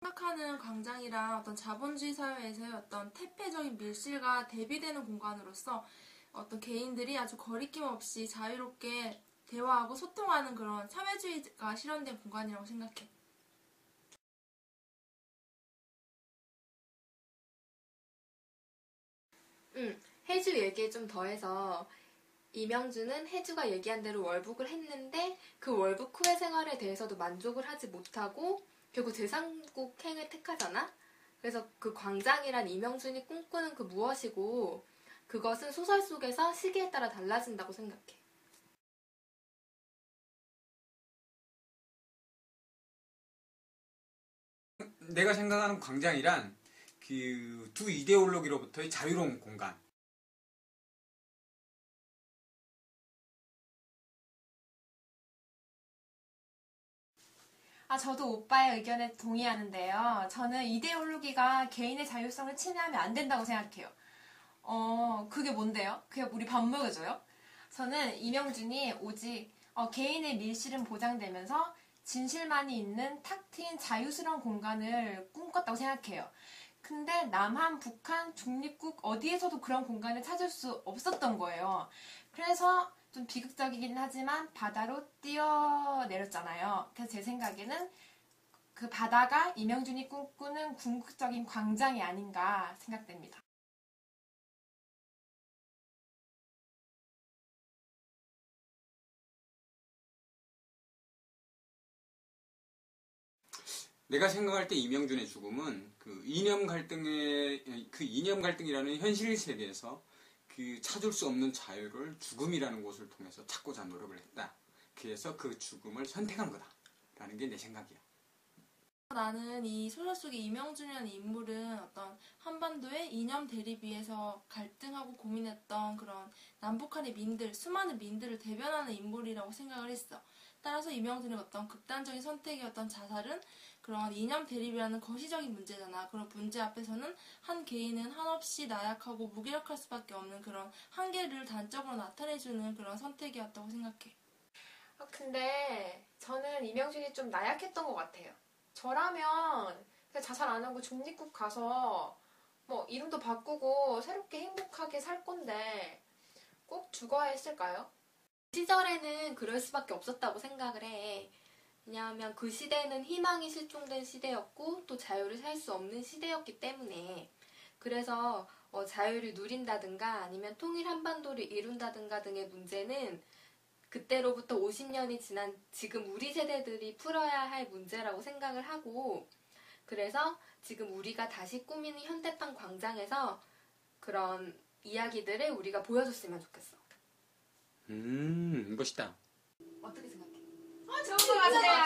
생각하는 광장이란 어떤 자본주의 사회에서의 어떤 태폐적인 밀실과 대비되는 공간으로서 어떤 개인들이 아주 거리낌 없이 자유롭게 대화하고 소통하는 그런 사회주의가 실현된 공간이라고 생각해. 응, 혜주 얘기에 좀 더해서 이명주는 혜주가 얘기한 대로 월북을 했는데 그 월북 후의 생활에 대해서도 만족을 하지 못하고 결국 제3국행을 택하잖아? 그래서 그 광장이란 이명준이 꿈꾸는 그 무엇이고 그것은 소설 속에서 시기에 따라 달라진다고 생각해. 내가 생각하는 광장이란 그 두 이데올로기로부터의 자유로운 공간. 아, 저도 오빠의 의견에 동의하는데요. 저는 이데올로기가 개인의 자율성을 침해하면 안 된다고 생각해요. 어, 그게 뭔데요? 그게 우리 밥 먹여줘요? 저는 이명준이 오직 어, 개인의 밀실은 보장되면서 진실만이 있는 탁 트인 자유스러운 공간을 꿈꿨다고 생각해요. 근데 남한, 북한, 중립국 어디에서도 그런 공간을 찾을 수 없었던 거예요. 그래서 좀 비극적이긴 하지만 바다로 뛰어내렸잖아요. 그래서 제 생각에는 그 바다가 이명준이 꿈꾸는 궁극적인 광장이 아닌가 생각됩니다. 내가 생각할 때 이명준의 죽음은 그 이념 갈등의 그 이념 갈등이라는 현실 세계에서 그 찾을 수 없는 자유를 죽음이라는 곳을 통해서 찾고자 노력을 했다. 그래서 그 죽음을 선택한 거다라는 게 내 생각이야. 나는 이 소설 속의 이명준이라는 인물은 어떤 한반도의 이념 대립 위에서 갈등하고 고민했던 그런 남북한의 민들, 수많은 민들을 대변하는 인물이라고 생각을 했어. 따라서 이명준의 어떤 극단적인 선택이었던 자살은 그런 이념 대립이라는 거시적인 문제잖아. 그런 문제 앞에서는 한 개인은 한없이 나약하고 무기력할 수밖에 없는 그런 한계를 단적으로 나타내주는 그런 선택이었다고 생각해. 아, 근데 저는 이명준이 좀 나약했던 것 같아요. 저라면 그냥 자살 안 하고 중립국 가서 뭐 이름도 바꾸고 새롭게 행복하게 살 건데 꼭 죽어야 했을까요? 시절에는 그럴 수밖에 없었다고 생각을 해. 왜냐하면 그 시대는 희망이 실종된 시대였고 또 자유를 살 수 없는 시대였기 때문에 그래서 어, 자유를 누린다든가 아니면 통일 한반도를 이룬다든가 등의 문제는 그때로부터 50년이 지난 지금 우리 세대들이 풀어야 할 문제라고 생각을 하고 그래서 지금 우리가 다시 꾸미는 현대판 광장에서 그런 이야기들을 우리가 보여줬으면 좋겠어. 음 멋있다. 어떻게 생각해? 좋은 것 같아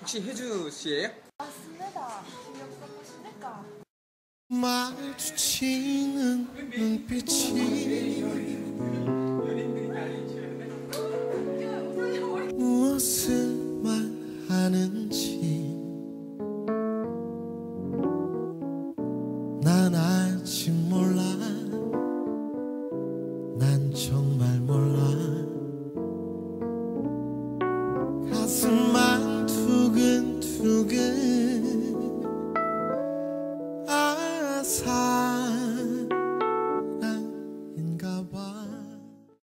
혹시 혜주 씨예요? 아, 맞습니다. 김영석 보십니까? 마주치는 눈빛이 무엇을 말하는지 난 아침